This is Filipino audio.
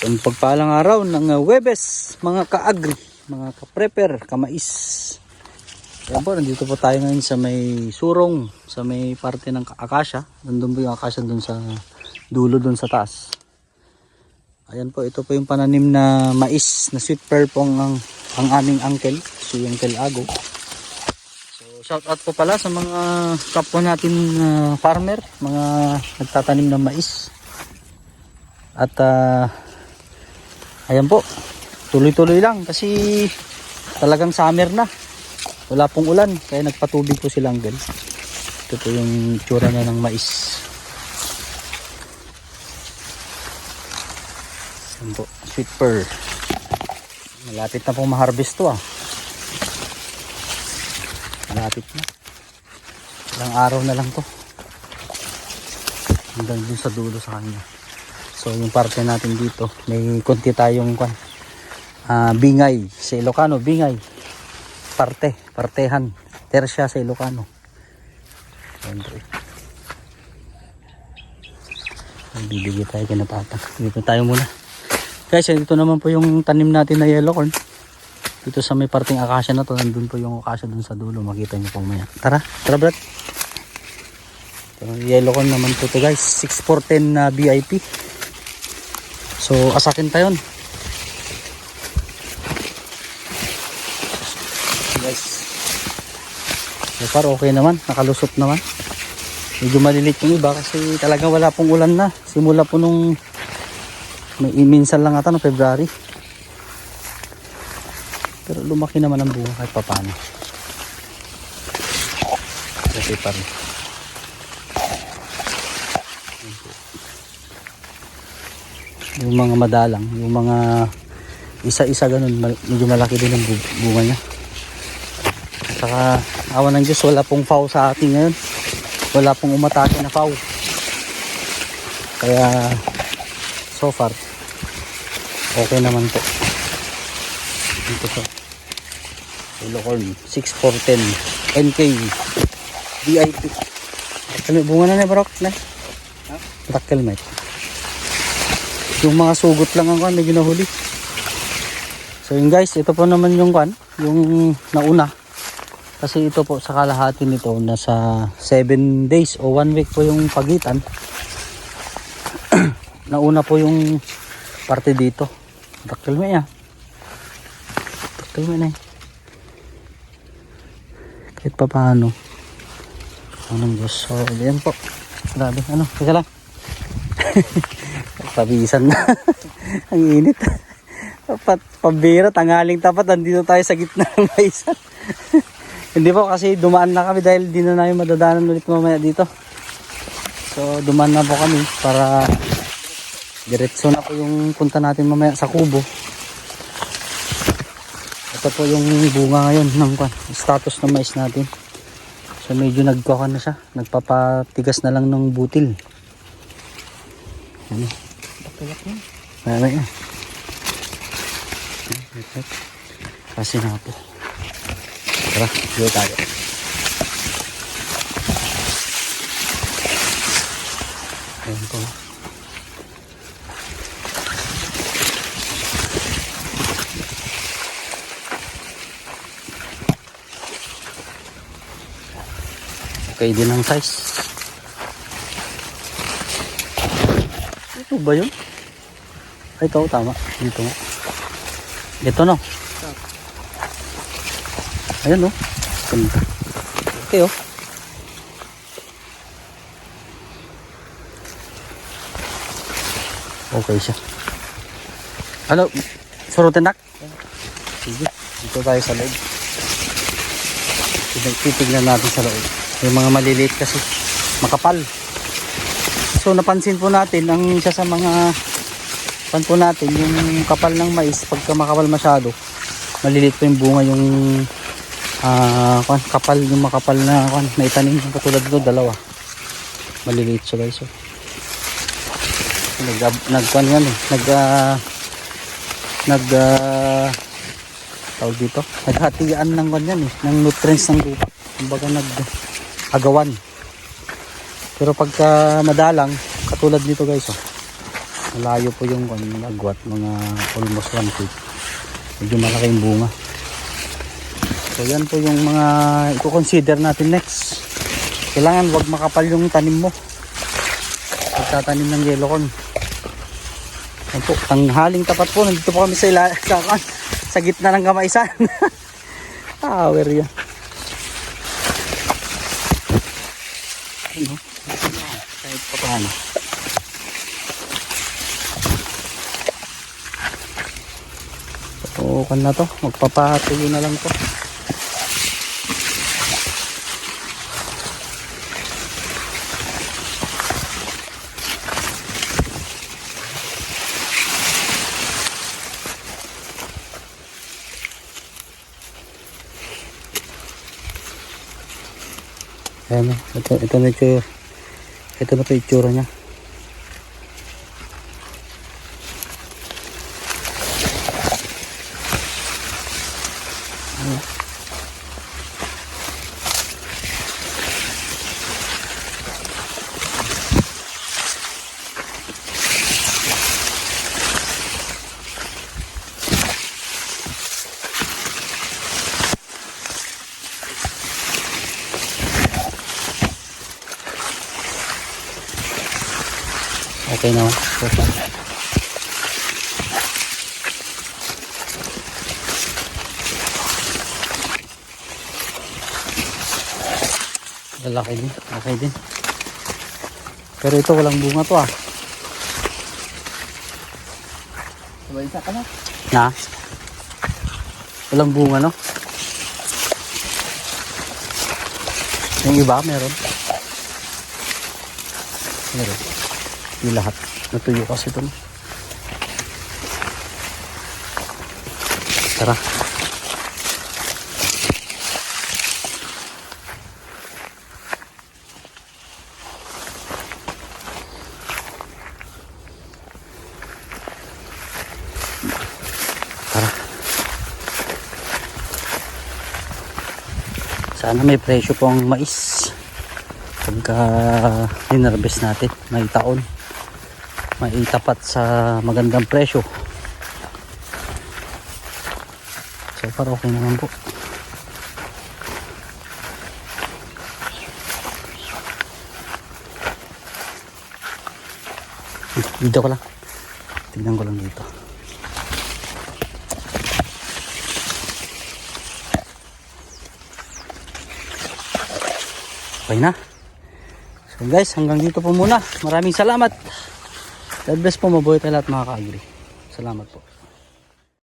Ang pagpalang araw ng uh, Webes, mga ka-agri, mga ka-prepper, kamais. Ayan po, nandito po tayo ngayon sa may surong, sa may parte ng akasya. Nandun po yung akasya dun sa dulo dun sa taas. Ayan po, ito po yung pananim na mais na sweet pear po ang, ang aming uncle, si Uncle Ago. So, shout out po pala sa mga kapwa natin uh, farmer, mga nagtatanim ng mais. At ah, ayan po, tuloy-tuloy lang kasi talagang summer na. Wala pong ulan, kaya nagpatubig po si Langgel. Ito po yung tsura na ng mais. Ayan po, sweet pear. Malapit na pong ma-harvest to ah. Malapit na. Ilang araw na lang to. Hanggang dun sa dulo sa kanya. So yung parte natin dito, may konti tayong kwan. ah bingay sa Ilocano, bingay. Parte, partehan. Tersya sa Ilocano. Bibigay tayo kay natata. Dito tayo muna. Guys, dito naman po yung tanim natin na yellow corn. Dito sa may parting akasya na to, nandun po yung akasya dun sa dulo. Makita nyo po maya. Tara, tara Brad. Ito, yellow corn naman po to guys. 6410 na VIP. So, asakin tayo. Guys. So far, okay naman. Nakalusot naman. Medyo malilit yung iba kasi talagang wala pong ulan na. Simula po nung may minsan lang ata no February. Pero lumaki naman ang bunga kahit papano. Okay pa Yung mga madalang, yung mga isa-isa ganun, medyo malaki din ang bu- bunga niya. At saka, awa ng Diyos, wala pong foul sa atin ngayon. Wala pong umatake na foul. Kaya, so far, okay naman po. Dito po. Ilocon, 6410 NK VIP. Ano, bunga na na, Barok? Na? Black helmet. Yung mga sugot lang ang kan, medyo nahuli. So yun guys, ito po naman yung kan, yung nauna. Kasi ito po sa kalahati nito, nasa 7 days o 1 week po yung pagitan. nauna po yung parte dito. Dakil mo yan. Dakil mo na eh. Kahit pa paano. Anong. So, yan po. Grabe. Ano? Teka lang. Pabisan na. Ang init. Pat, pambira, tangaling tapat. Nandito tayo sa gitna ng maisan. Hindi po kasi dumaan na kami dahil di na namin madadaanan ulit mamaya dito. So dumaan na po kami para diretso na po yung punta natin mamaya sa kubo. Ito po yung bunga ngayon ng status ng mais natin. So medyo nagkuha na siya. Nagpapatigas na lang ng butil. Ano? Mamaya. Kasi na po. Tara, dito tayo. Ayan po. Okay din ang size. Ito ba yun? Ay, ito, tama. Dito nga. Ito no. Ayan oh. Ganda. Okay oh. Okay siya. Ano? Surutin nak? Sige. Dito tayo sa loob. Tig- Titignan natin sa loob. Yung mga maliliit kasi makapal. So napansin po natin ang isa sa mga pan po natin yung kapal ng mais pagka makapal masyado maliliit po yung bunga yung kwan, kapal yung makapal na kwan, na itanim. Katulad dito dalawa. Maliliit siya guys oh. nag nag kwan yan eh. Nag ah, nag ah, tawag dito? Naghatian ng kwan yan eh. Ng nutrients ng lupa kumbaga nag agawan pero pagka madalang katulad dito guys oh Malayo po yung kung agwat, mga almost 1 feet. Medyo malaki bunga. So yan po yung mga i-consider natin next. Kailangan wag makapal yung tanim mo. Pagtatanim ng yellow corn. Yan po, tanghaling tapat po. Nandito po kami sa, ila sa, sa gitna ng kamaisan. ah, where yan? Ano? Kahit pa paano. So, kan na to. Magpapatuloy na lang to. Ayan. Ito, ito na ito. Ito na yung itsura niya. Okay na. Okay. Lalaki din. Okay din. Pero ito walang bunga to ah. Sabay isa ka na. Na? Walang bunga no? Yung iba meron. Meron. Yung lahat. Natuyo kasi ito. no? Tara. Tara. Sana may presyo po ang mais. Pagka hinarvest natin, may taon. May tapat sa magandang presyo. So far okay naman po. Dito ko lang. Tignan ko lang dito. Okay na. So guys, hanggang dito po muna. Maraming salamat. God bless po. Mabuhay tayo lahat mga ka-agri. Salamat po.